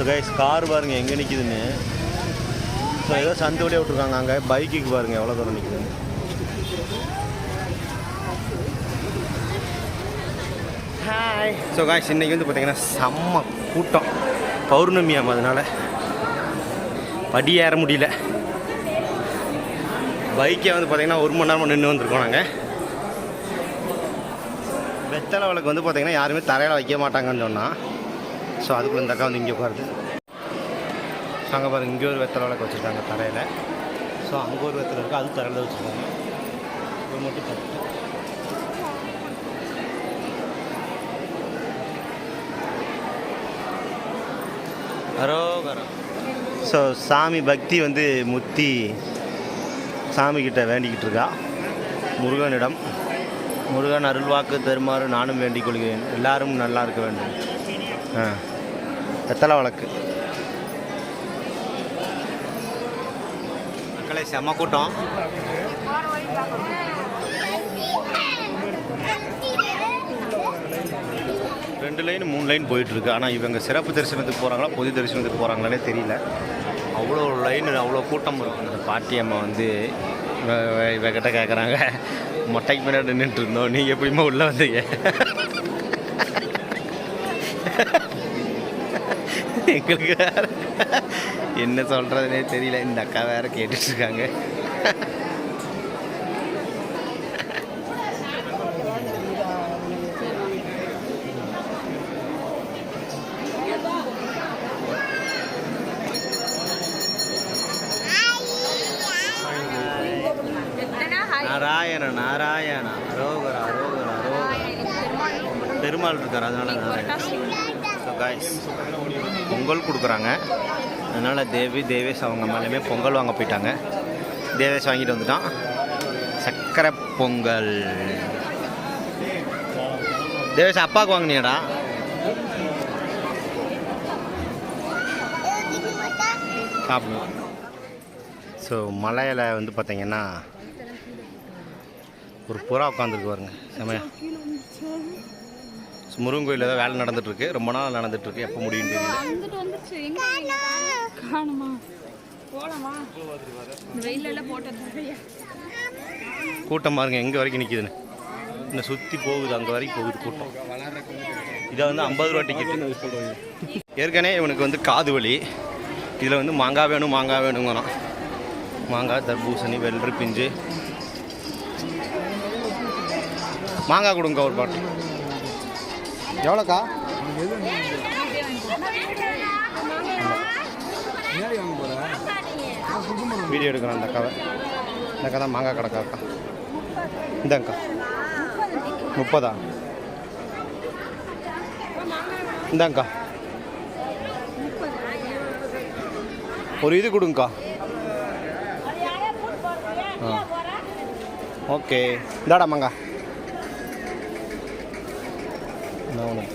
So guys car பாருங்க எங்கே நிற்கிதுன்னு so ஏதோ சந்து வழியாக விட்ருக்காங்க அங்கே. பைக்குக்கு பாருங்க எவ்வளோ தூரம் நிற்கிதுன்னு ஹாய் ஸோ காய்ஸ் இன்றைக்கி வந்து பார்த்தீங்கன்னா செம்ம கூட்டம். பௌர்ணமியாம் அதனால. படி ஏற முடியல. பைக்கே வந்து பார்த்தீங்கன்னா ஒரு மணி நேரமாக நின்று வந்திருக்கோம் நாங்கள் வெத்தலை விளக்கு வந்து பார்த்தீங்கன்னா யாருமே தரையில் வைக்க மாட்டாங்கன்னு சொன்னால் ஸோ அதுக்குள்ள இந்த அக்கா வந்து இங்கே உட்காருது. ஸோ அங்கே பாருங்கள் இங்கே ஒரு வெத்தலை வழக்கு வச்சுருக்காங்க தரையில். ஸோ அங்கே ஒரு வெத்தலை இருக்குது அது தரையில் வச்சுருக்காங்க. இது மட்டும் பத்து ஸோ சாமி பக்தி வந்து முத்தி சாமிக்கிட்ட வேண்டிக்கிட்டு இருக்கா. முருகனிடம். முருகன் அருள்வாக்கு தருமாறு நானும் வேண்டிக் கொள்கிறேன். எல்லாரும் நல்லா இருக்க வேண்டும். ஆ. வெத்தலை வழக்கு மக்களே செம்ம கூட்டம். ரெண்டு லைன் மூணு லைன் போயிட்டுருக்கு. ஆனால் இவங்க சிறப்பு தரிசனத்துக்கு போகிறாங்களா பொது தரிசனத்துக்கு போகிறாங்களானே தெரியல. அவ்வளோ லைன் அவ்வளோ கூட்டம் இருக்கும். அந்த பாட்டி அம்மா வந்து இவ- இவ- இவகிட்ட கேட்குறாங்க மொட்டைக்கு பின்னாடி நின்றுட்டு இருந்தோம். நீங்கள் எப்படிமா உள்ளே வந்தீங்க? எங்களுக்கு வேறு. என்ன சொல்கிறதுனே தெரியல. இந்த அக்கா வேற கேட்டுட்டு இருக்காங்க நாராயண நாராயண அரோகர ரோகரா ரோகரா பெருமாள் இருக்கார் அதனால காய்ஸ் பொங்கல் கொடுக்குறாங்க. அதனால் தேவி தேவேஷ் அவங்க மேலேயுமே பொங்கல் வாங்க போயிட்டாங்க. தேவேஷ் வாங்கிட்டு வந்துட்டான். சக்கரை பொங்கல். தேவேஷ் அப்பாவுக்கு வாங்கினியாடா. சாப்பிடுவோம் ஸோ மலையில் வந்து பார்த்தீங்கன்னா ஒரு புறா உட்காந்துருக்கு பாருங்க. செமையா முருகன் கோயில் ஏதோ வேலை நடந்துட்டுருக்கு. ரொம்ப நாள் நடந்துட்டுருக்கு. எப்போ முடியும் தெரியல. கூட்டம் பாருங்க எங்கே வரைக்கும் நிற்கிதுன்னு இன்னும் சுற்றி போகுது அங்கே வரைக்கும் போகுது கூட்டம். இதை வந்து ஐம்பது ரூபா டிக்கெட்டு ஏற்கனவே இவனுக்கு வந்து காது வலி. இதில் வந்து மாங்காய் வேணும் மாங்காய் வேணுங்கிறான். மாங்காய் தர்பூசணி வெள்ளரி பிஞ்சு. மாங்காய் கொடுங்க ஒரு பாட்டு எவ்வளோக்கா? வீடியோ எடுக்கிறேன் அந்த கதை. இந்த கதை தான் மாங்காய் கடைக்காக்கா. இந்தாங்கக்கா. முப்பதா? இந்தாங்கக்கா. ஒரு இது கொடுங்கக்கா. ஆ. ஓகே. இந்தாடா なおのか